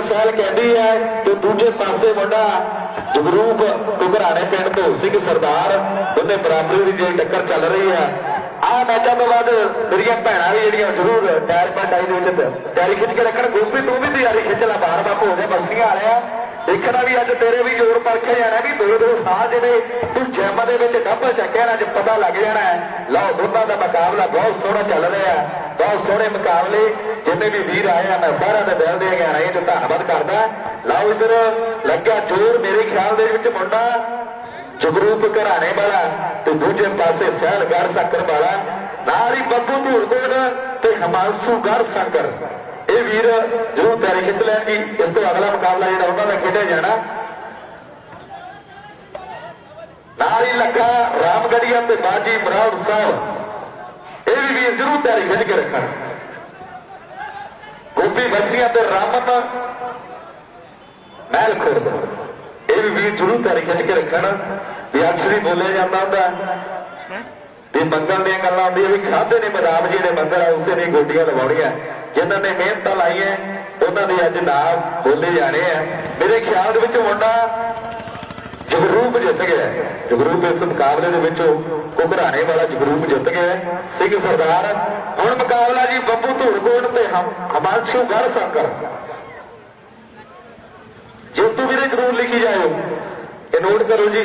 ਸਾਲ ਕਹਿੰਦੀ ਹੈ ਕਿ ਦੂਜੇ ਪਾਸੇ ਮੁੰਡਾ ਜਗਰੂਪ ਘੁਗਰਾਣੇ ਪਿੰਡ ਤੋਂ ਸਿੰਘ ਸਰਦਾਰ ਉਹਨੇ ਬਰਾਬਰੀ ਦੀ ਜਿਹੜੀ ਟੱਕਰ ਚੱਲ ਰਹੀ ਹੈ। ਆਹ ਮੈਚਾਂ ਤੋਂ ਬਾਅਦ ਮੇਰੀਆਂ ਭੈਣਾਂ ਵੀ ਜਿਹੜੀਆਂ ਜ਼ਰੂਰ ਟਾਇਰ ਪਟਾਈ ਦੇ ਵਿੱਚ ਤਿਆਰੀ ਖਿੱਚ ਕੇ ਰੱਖਣ। ਗੋਪੀ, ਤੂੰ ਵੀ ਤਿਆਰੀ ਖਿੱਚ ਲੈ, ਬਾਹਰ ਬਾਪੂ ਹੋ ਗਿਆ, ਬੱਸੀਆਂ ਵਾਲਿਆ ਦੇਖਣਾ ਵੀ ਅੱਜ ਤੇਰੇ ਵੀ ਜ਼ੋਰ ਪਰਖੇ ਜਾਣਾ ਵੀ ਦੋ ਦੋ ਸਾਹ ਜਿਹੜੇ ਤੂੰ ਜਿਮ ਦੇ ਵਿੱਚ ਡੱਬਲ ਚੱਕਿਆ ਨਾ, ਅੱਜ ਪਤਾ ਲੱਗ ਜਾਣਾ ਹੈ। ਲਓ, ਦੋਨਾਂ ਦਾ ਮੁਕਾਬਲਾ ਬਹੁਤ ਸੋਹਣਾ ਚੱਲ ਰਿਹਾ ਬਹੁਤ ਸੋਹਣੇ ਮੁਕਾਬਲੇ, ਜਿੰਨੇ ਵੀ ਵੀਰ ਆਏ ਆ, ਮੈਂ ਸਾਰਿਆਂ ਦੇ ਦਿਲ ਦੇ ਗਿਆ ਰਹੀ ਤੇ ਧੰਨਵਾਦ ਕਰਦਾ। ਲਓ ਇਧਰ ਲੱਗਾ ਜੋਰ ਮੇਰੇ ਖਿਆਲ ਦੇ ਵਿੱਚ ਮੁੰਡਾ, ਜਗਰੂਪ ਘਰਾਣੇ ਵਾਲਾ ਤੇ ਦੂਜੇ ਪਾਸੇ ਸਹਿਲਗੜ ਸ਼ੱਕਰ ਵਾਲਾ ਨਾਲ ਹੀ ਬੱਬੂ ਧੂਰਕੋਟ ਤੇ ਹਮਾਂਸੂ ਗੜ ਇਹ ਵੀਰ ਜ਼ਰੂਰ ਤਿਆਰੀ ਖਿੱਚ ਲੈਣਗੇ ਇਸ ਤੋਂ ਅਗਲਾ ਮੁਕਾਬਲਾ ਜਿਹੜਾ ਉਹਨਾਂ ਦਾ ਖੇਡਿਆ ਜਾਣਾ। ਨਾਲ ਹੀ ਲੱਗਾ ਰਾਮਗੜੀਆ ਤੇ ਬਾਜੀ ਮਰਾਉ ਸਾਹਿਬ। ਜ਼ਰੂਰ ਤਿਆਰੀ ਖਿੱਚ ਕੇ ਰੱਖਣ। ਗੋਪੀ ਵਸੀਆਂ ਤੇ ਰਾਮਤ ਮਹਿਲ ਖੁਰਦ ਇਹ ਵੀ ਵੀਰ ਜ਼ਰੂਰ ਤਿਆਰੀ ਖਿੱਚ ਕੇ ਰੱਖਣ। ਵੀ ਅਕਸਰ ਹੀ ਬੋਲਿਆ ਜਾਂਦਾ ਹੁੰਦਾ ਵੀ ਮੰਗਲ ਦੀਆਂ ਗੱਲਾਂ ਹੁੰਦੀਆਂ ਵੀ ਖਾਦੇ ਨੇ ਬਦਾਮ ਜੀ ਨੇ, ਮੰਗਲ ਆ ਉਸੇ ਨੇ ਗੋਡੀਆਂ ਲਵਾਉਣੀਆਂ। ਜਿਨ੍ਹਾਂ ਨੇ ਮਿਹਨਤਾਂ ਲਾਈਆਂ, ਉਹਨਾਂ ਦੇ ਅੱਜ ਨਾਮ ਬੋਲੇ ਜਾਣੇ ਆ। ਮੇਰੇ ਖਿਆਲ ਦੇ ਵਿੱਚ ਮੁੰਡਾ ਜਗਰੂਪ ਜਿੱਤ ਗਿਆ। ਜਗਰੂਪ ਇਸ ਮੁਕਾਬਲੇ ਦੇ ਵਿੱਚ ਘੁਬਰਾਣੇ ਵਾਲਾ ਜਗਰੂਪ ਜਿੱਤ ਗਿਆ ਹੈ। ਸਿੰਘ ਸਰਦਾਰ, ਹੁਣ ਮੁਕਾਬਲਾ ਜੀ ਬੱਬੂ ਧੂੜਕੋਟ ਤੇ ਹਮ ਹਮਾਂਸ਼ੂ ਗੜ ਸੰਕਰ। ਜੇਤੂ ਵੀਰੇ ਜਰੂਰ ਲਿਖੀ ਜਾਇਓ। ਇਹ ਨੋਟ ਕਰੋ ਜੀ।